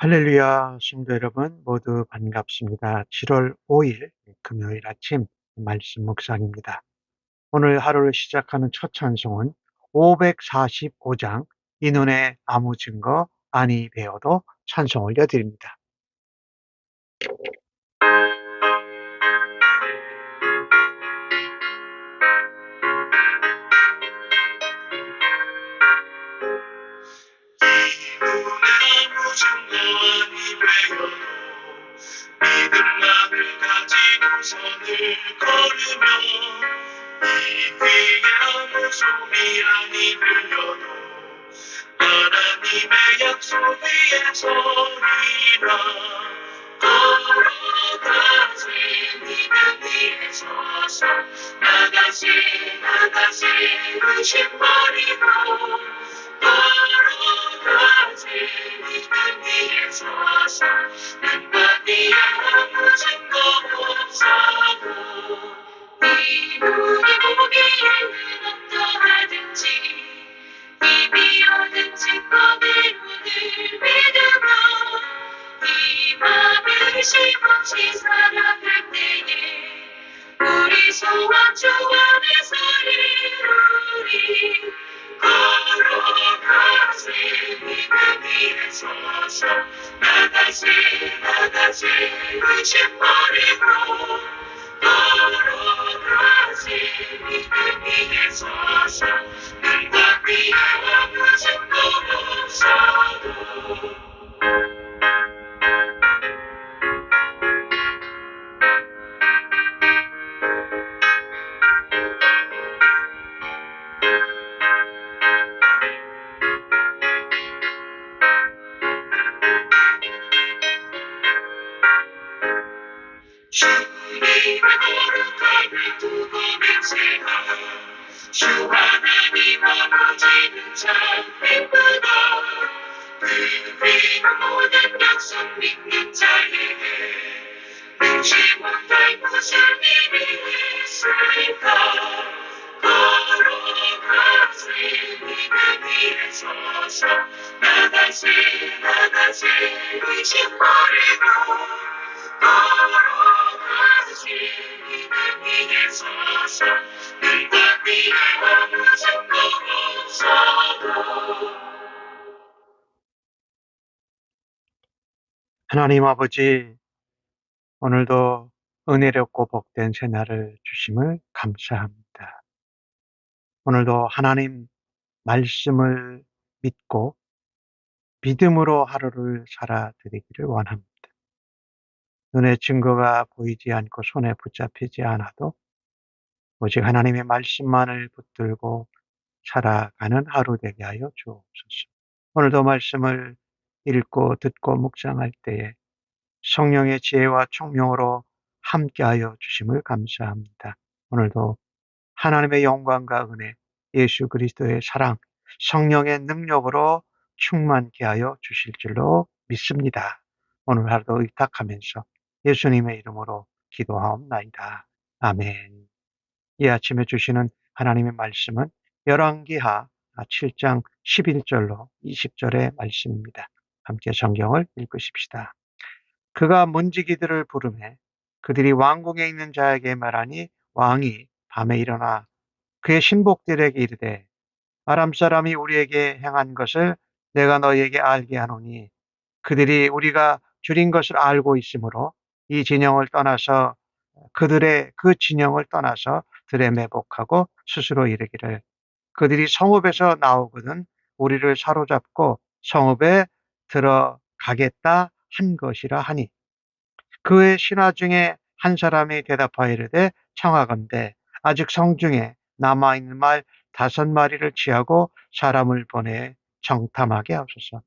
할렐루야, 성도 여러분 모두 반갑습니다. 7월 5일 금요일 아침 말씀 묵상입니다. 오늘 하루를 시작하는 첫 찬송은 545장 이 눈에 아무 증거 아니 배워도 찬송 올려드립니다. 선을 걸으며 이 귀에 아무 소리 아니 들려도 하나님의 약속 위에 서리라. 걸어가세 믿음 위에 서서 나가세 나가세 의심 버리고. 걸어가세 믿음 위에 서서 눈과 뒤에 아무 증거 없어도 이 눈이 보기에는 어떠하든지 입이 오든지 꺼내로늘 믿으며 이 맘을 심없이 살아갈 때에 우리 소원 주 안에서 이루리 걸어가세 믿음 위에 서서 나가세 나가세 의심 그의 하나님 아버지, 오늘도 은혜롭고 복된 새날을 주심을 감사합니다. 오늘도 하나님 말씀을 믿고 믿음으로 하루를 살아드리기를 원합니다. 눈에 증거가 보이지 않고 손에 붙잡히지 않아도 오직 하나님의 말씀만을 붙들고 살아가는 하루 되게 하여 주옵소서. 오늘도 말씀을 읽고 듣고 묵상할 때에 성령의 지혜와 총명으로 함께하여 주심을 감사합니다. 오늘도 하나님의 영광과 은혜, 예수 그리스도의 사랑, 성령의 능력으로 충만케 하여 주실 줄로 믿습니다. 오늘 하루도 의탁하면서 예수님의 이름으로 기도하옵나이다. 아멘. 이 아침에 주시는 하나님의 말씀은 열왕기하 7장 11절로 20절의 말씀입니다. 함께 성경을 읽으십시다. 그가 문지기들을 부르매 그들이 왕궁에 있는 자에게 말하니 왕이 밤에 일어나 그의 신복들에게 이르되 아람 사람이 우리에게 행한 것을 내가 너희에게 알게 하노니 그들이 우리가 줄인 것을 알고 있으므로 이 진영을 떠나서 그들의 그 진영을 떠나서 들에 매복하고 스스로 이르기를 그들이 성읍에서 나오거든 우리를 사로잡고 성읍에 들어가겠다 한 것이라 하니 그의 신하 중에 한 사람이 대답하여 이르되 청하건대 아직 성 중에 남아있는 말 다섯 마리를 취하고 사람을 보내 정탐하게 하소서.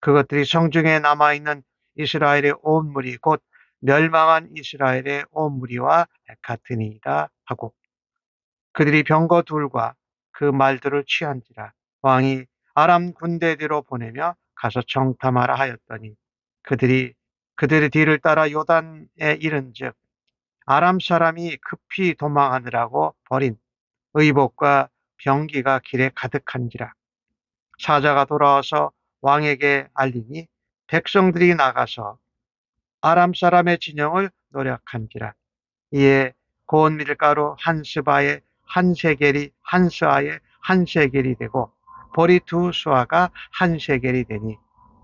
그것들이 성 중에 남아있는 이스라엘의 온 무리 곧 멸망한 이스라엘의 온 무리와 같으니이다 하고 그들이 병거 둘과 그 말들을 취한지라 왕이 아람 군대대로 보내며 가서 정탐하라 하였더니 그들이 그들의 뒤를 따라 요단에 이른즉 아람 사람이 급히 도망하느라고 버린 의복과 병기가 길에 가득한지라. 사자가 돌아와서 왕에게 알리니 백성들이 나가서 아람 사람의 진영을 노력한지라. 이에 고운 밀가루 한 스바에 한 세겔이 한 스아에 한 세겔이 되고 보리 두 수아가 한 세겔이 되니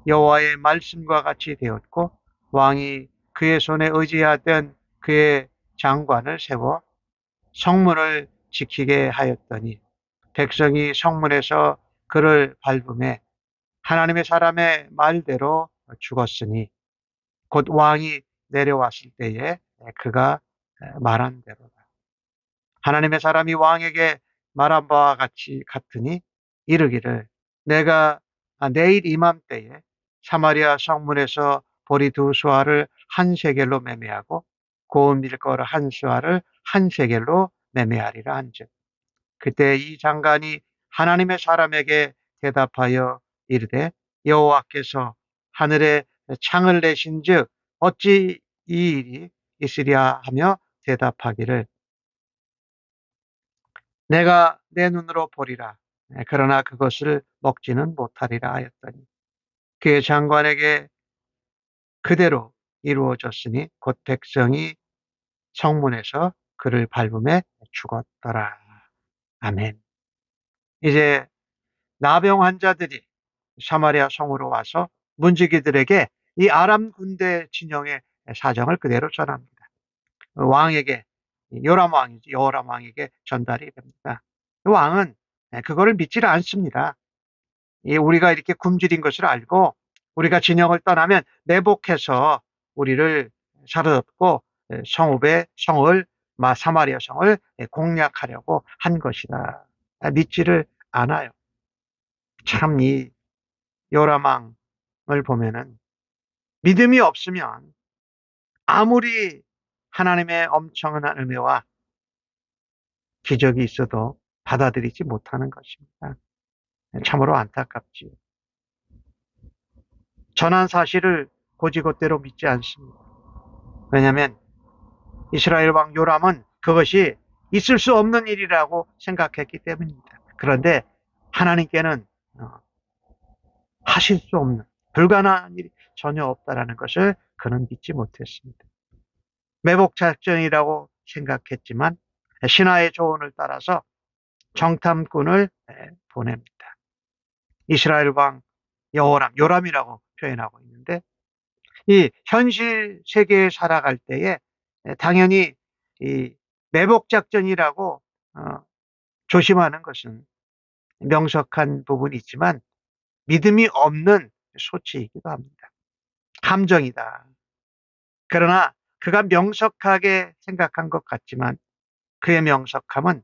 여호와의 말씀과 같이 되었고 왕이 그의 손에 의지하던 그의 장관을 세워 성문을 지키게 하였더니 백성이 성문에서 그를 밟음에 하나님의 사람의 말대로 죽었으니 곧 왕이 내려왔을 때에 그가 말한 대로다. 하나님의 사람이 왕에게 말한 바와 같이 같으니 이르기를 내가 내일 이맘때에 사마리아 성문에서 보리 두 수아를 한 세겔로 매매하고 고운 밀가루 한 수아를 한 세겔로 매매하리라 한즉 그때 이 장관이 하나님의 사람에게 대답하여 이르되 여호와께서 하늘에 창을 내신즉 어찌 이 일이 있으랴 하며 대답하기를 내가 내 눈으로 보리라 그러나 그것을 먹지는 못하리라 하였더니 그의 장관에게 그대로 이루어졌으니 곧 백성이 성문에서 그를 밟음에 죽었더라. 아멘. 이제 나병 환자들이 사마리아 성으로 와서 문지기들에게 이 아람 군대 진영의 사정을 그대로 전합니다. 왕에게 요람 왕이지 요람 왕에게 전달이 됩니다. 왕은 그거를 믿지를 않습니다. 우리가 이렇게 굶주린 것을 알고 우리가 진영을 떠나면 매복해서 우리를 사로잡고 성읍의 성을 사마리아 성을 공략하려고 한 것이다. 믿지를 않아요. 참 이 요라망을 보면은 믿음이 없으면 아무리 하나님의 엄청난 은혜와 기적이 있어도 받아들이지 못하는 것입니다. 참으로 안타깝지요. 전한 사실을 고지고대로 믿지 않습니다. 왜냐하면 이스라엘 왕 요람은 그것이 있을 수 없는 일이라고 생각했기 때문입니다. 그런데 하나님께는 어, 하실 수 없는 불가능한 일이 전혀 없다라는 것을 그는 믿지 못했습니다. 매복 작전이라고 생각했지만 신하의 조언을 따라서 정탐꾼을 보냅니다. 이스라엘 왕 여호람, 요람이라고 표현하고 있는데 이 현실 세계에 살아갈 때에 당연히 이 매복 작전이라고 어, 조심하는 것은 명석한 부분이 있지만 믿음이 없는 소치이기도 합니다. 함정이다. 그러나 그가 명석하게 생각한 것 같지만 그의 명석함은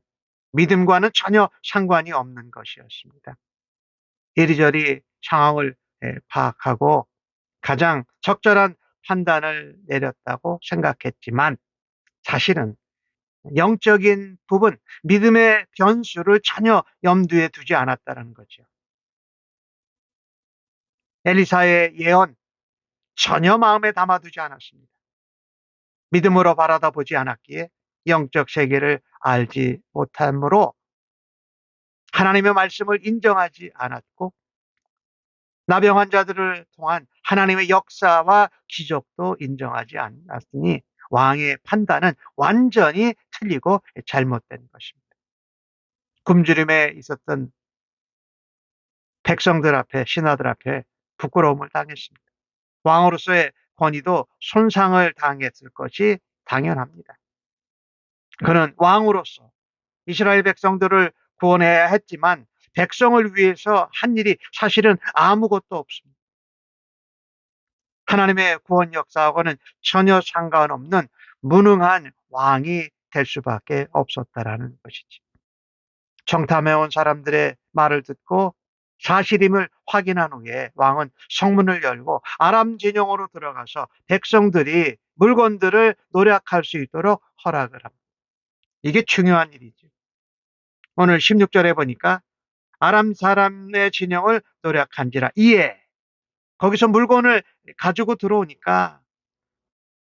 믿음과는 전혀 상관이 없는 것이었습니다. 이리저리 상황을 파악하고 가장 적절한 판단을 내렸다고 생각했지만 사실은 영적인 부분, 믿음의 변수를 전혀 염두에 두지 않았다는 거죠. 엘리사의 예언 전혀 마음에 담아두지 않았습니다. 믿음으로 바라다 보지 않았기에 영적 세계를 알지 못함으로 하나님의 말씀을 인정하지 않았고 나병 환자들을 통한 하나님의 역사와 기적도 인정하지 않았으니 왕의 판단은 완전히 틀리고 잘못된 것입니다. 굶주림에 있었던 백성들 앞에 신하들 앞에 부끄러움을 당했습니다. 왕으로서의 권위도 손상을 당했을 것이 당연합니다. 그는 왕으로서 이스라엘 백성들을 구원해야 했지만 백성을 위해서 한 일이 사실은 아무것도 없습니다. 하나님의 구원 역사하고는 전혀 상관없는 무능한 왕이 될 수밖에 없었다라는 것이지. 정탐해온 사람들의 말을 듣고 사실임을 확인한 후에 왕은 성문을 열고 아람 진영으로 들어가서 백성들이 물건들을 노력할 수 있도록 허락을 합니다. 이게 중요한 일이죠. 오늘 16절에 보니까 아람 사람의 진영을 노력한지라 이에 거기서 물건을 가지고 들어오니까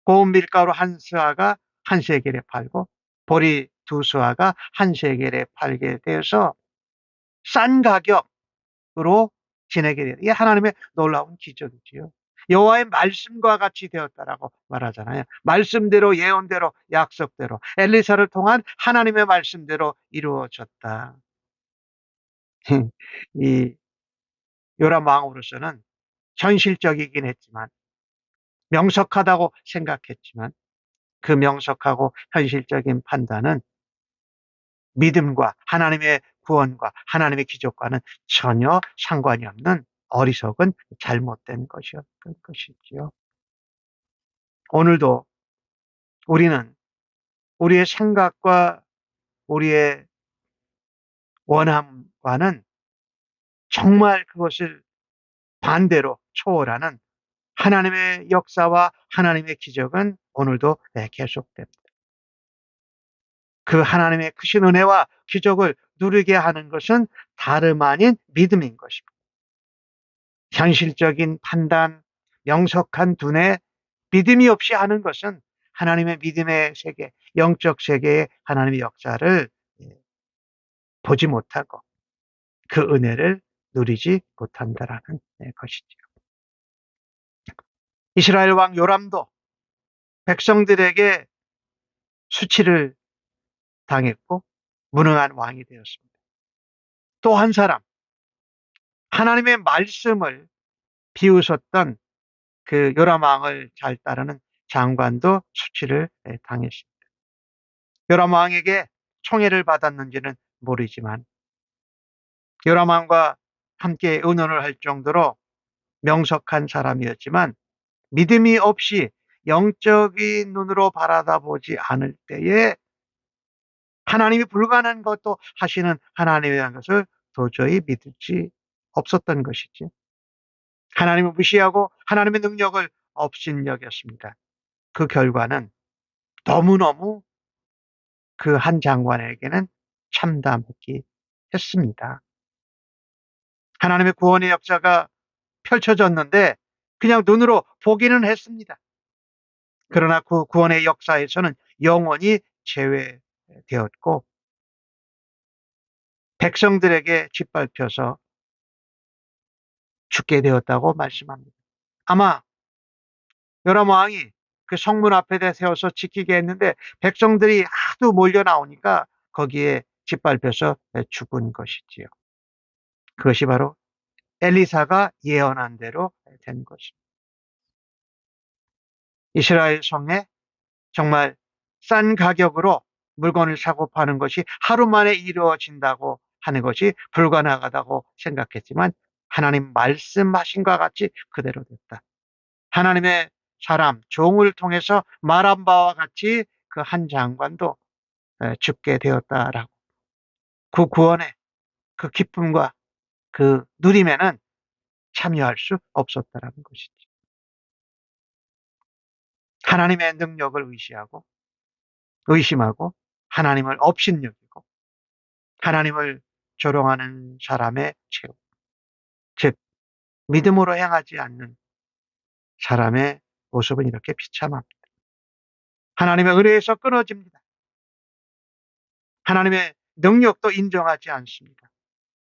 고운 밀가루 한 스아가 한 세겔에 팔고 보리 두 스아가 한 세겔에 팔게 되어서 싼 가격으로 지내게 돼요. 이게 하나님의 놀라운 기적이지요. 여호와의 말씀과 같이 되었다라고 말하잖아요. 말씀대로 예언대로 약속대로 엘리사를 통한 하나님의 말씀대로 이루어졌다. 이 요람 왕으로서는 현실적이긴 했지만 명석하다고 생각했지만 그 명석하고 현실적인 판단은 믿음과 하나님의 구원과 하나님의 기적과는 전혀 상관이 없는 어리석은 잘못된 것이었던 것이지요. 오늘도 우리는 우리의 생각과 우리의 원함과는 정말 그것을 반대로 초월하는 하나님의 역사와 하나님의 기적은 오늘도 계속됩니다. 그 하나님의 크신 은혜와 기적을 누리게 하는 것은 다름 아닌 믿음인 것입니다. 현실적인 판단, 명석한 두뇌, 믿음이 없이 하는 것은 하나님의 믿음의 세계, 영적 세계의 하나님의 역사를 보지 못하고 그 은혜를 누리지 못한다라는 것이죠. 이스라엘 왕 요람도 백성들에게 수치를 당했고 무능한 왕이 되었습니다. 또 한 사람 하나님의 말씀을 비웃었던 그 요람 왕을 잘 따르는 장관도 수치를 당했습니다. 요람 왕에게 총애를 받았는지는 모르지만 요람 왕과 함께 의논을 할 정도로 명석한 사람이었지만 믿음이 없이 영적인 눈으로 바라다 보지 않을 때에 하나님이 불가능한 것도 하시는 하나님이라는 것을 도저히 믿을지 없었던 것이지. 하나님을 무시하고 하나님의 능력을 업신여겼습니다. 그 결과는 너무너무 그 한 장관에게는 참담했기 했습니다. 하나님의 구원의 역사가 펼쳐졌는데 그냥 눈으로 보기는 했습니다. 그러나 그 구원의 역사에서는 영원히 제외되었고 백성들에게 짓밟혀서 죽게 되었다고 말씀합니다. 아마 요람 왕이 그 성문 앞에 세워서 지키게 했는데 백성들이 하도 몰려 나오니까 거기에 짓밟혀서 죽은 것이지요. 그것이 바로 엘리사가 예언한 대로 된 것입니다. 이스라엘 성에 정말 싼 가격으로 물건을 사고 파는 것이 하루 만에 이루어진다고 하는 것이 불가능하다고 생각했지만 하나님 말씀하신 것 같이 그대로 됐다. 하나님의 사람, 종을 통해서 말한 바와 같이 그 한 장관도 죽게 되었다라고. 그 구원의 그 기쁨과 그 누림에는 참여할 수 없었다라는 것이지. 하나님의 능력을 의시하고 의심하고 하나님을 업신여기고 하나님을 조롱하는 사람의 최후. 즉 믿음으로 행하지 않는 사람의 모습은 이렇게 비참합니다. 하나님의 은혜에서 끊어집니다. 하나님의 능력도 인정하지 않습니다.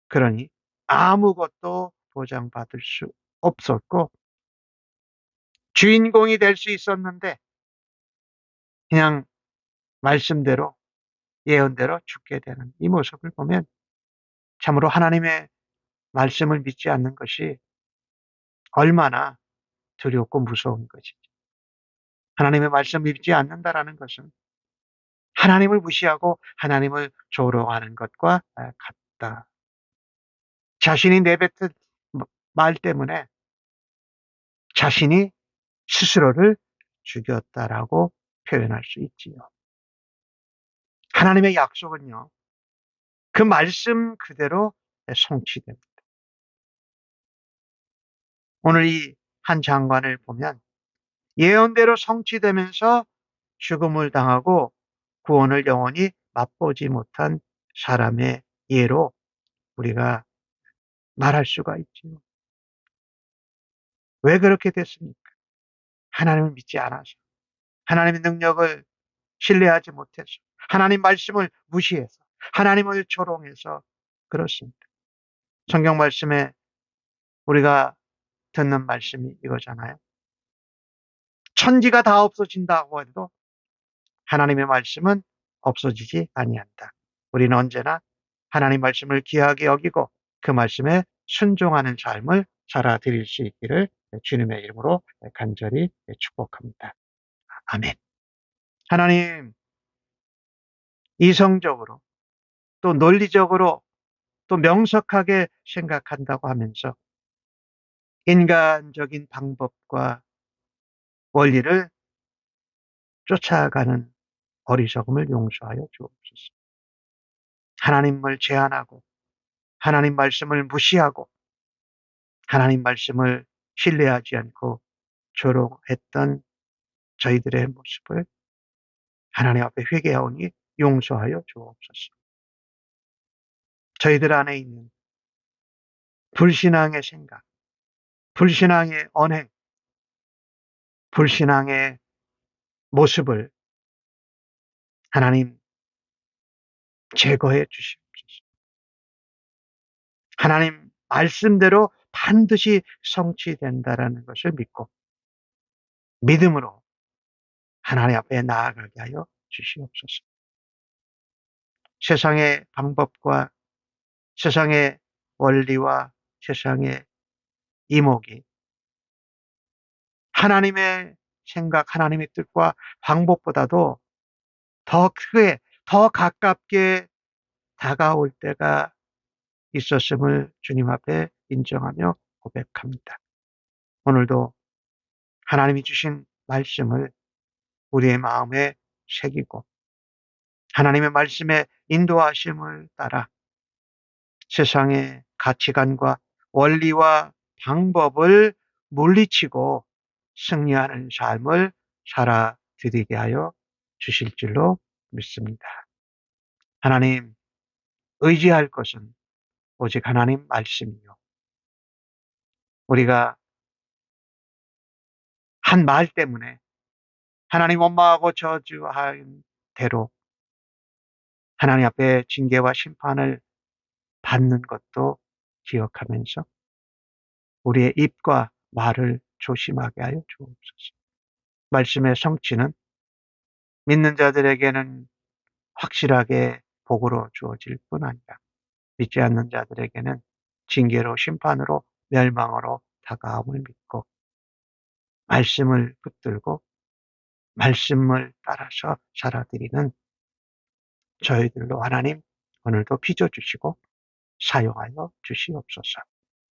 그러니 아무것도 보장받을 수 없었고 주인공이 될 수 있었는데 그냥 말씀대로 예언대로 죽게 되는 이 모습을 보면 참으로 하나님의 말씀을 믿지 않는 것이 얼마나 두렵고 무서운 것이지. 하나님의 말씀을 믿지 않는다라는 것은 하나님을 무시하고 하나님을 조롱하는 것과 같다. 자신이 내뱉은 말 때문에 자신이 스스로를 죽였다라고 표현할 수 있지요. 하나님의 약속은요, 그 말씀 그대로 성취됩니다. 오늘 이 한 장관을 보면 예언대로 성취되면서 죽음을 당하고 구원을 영원히 맛보지 못한 사람의 예로 우리가 말할 수가 있지요. 왜 그렇게 됐습니까? 하나님을 믿지 않아서, 하나님의 능력을 신뢰하지 못해서, 하나님 말씀을 무시해서, 하나님을 조롱해서 그렇습니다. 성경 말씀에 우리가 듣는 말씀이 이거잖아요. 천지가 다 없어진다고 해도 하나님의 말씀은 없어지지 아니한다. 우리는 언제나 하나님 말씀을 귀하게 여기고 그 말씀에 순종하는 삶을 살아드릴 수 있기를 주님의 이름으로 간절히 축복합니다. 아멘. 하나님, 이성적으로 또 논리적으로 또 명석하게 생각한다고 하면서 인간적인 방법과 원리를 쫓아가는 어리석음을 용서하여 주옵소서. 하나님을 제한하고 하나님 말씀을 무시하고 하나님 말씀을 신뢰하지 않고 조롱했던 저희들의 모습을 하나님 앞에 회개하오니 용서하여 주옵소서. 저희들 안에 있는 불신앙의 생각, 불신앙의 언행, 불신앙의 모습을 하나님 제거해 주시옵소서. 하나님 말씀대로 반드시 성취된다라는 것을 믿고 믿음으로 하나님 앞에 나아가게 하여 주시옵소서. 세상의 방법과 세상의 원리와 세상의 이목이 하나님의 생각, 하나님의 뜻과 방법보다도 더 크게, 더 가깝게 다가올 때가 있었음을 주님 앞에 인정하며 고백합니다. 오늘도 하나님이 주신 말씀을 우리의 마음에 새기고 하나님의 말씀에 인도하심을 따라 세상의 가치관과 원리와 방법을 물리치고 승리하는 삶을 살아드리게 하여 주실 줄로 믿습니다. 하나님, 의지할 것은 오직 하나님 말씀이요. 우리가 한 말 때문에 하나님 원망하고 저주한 대로 하나님 앞에 징계와 심판을 받는 것도 기억하면서 우리의 입과 말을 조심하게 하여 주옵소서. 말씀의 성취는 믿는 자들에게는 확실하게 복으로 주어질 뿐 아니라 믿지 않는 자들에게는 징계로 심판으로 멸망으로 다가옴을 믿고 말씀을 붙들고 말씀을 따라서 살아드리는 저희들로 하나님 오늘도 빚어주시고 사용하여 주시옵소서.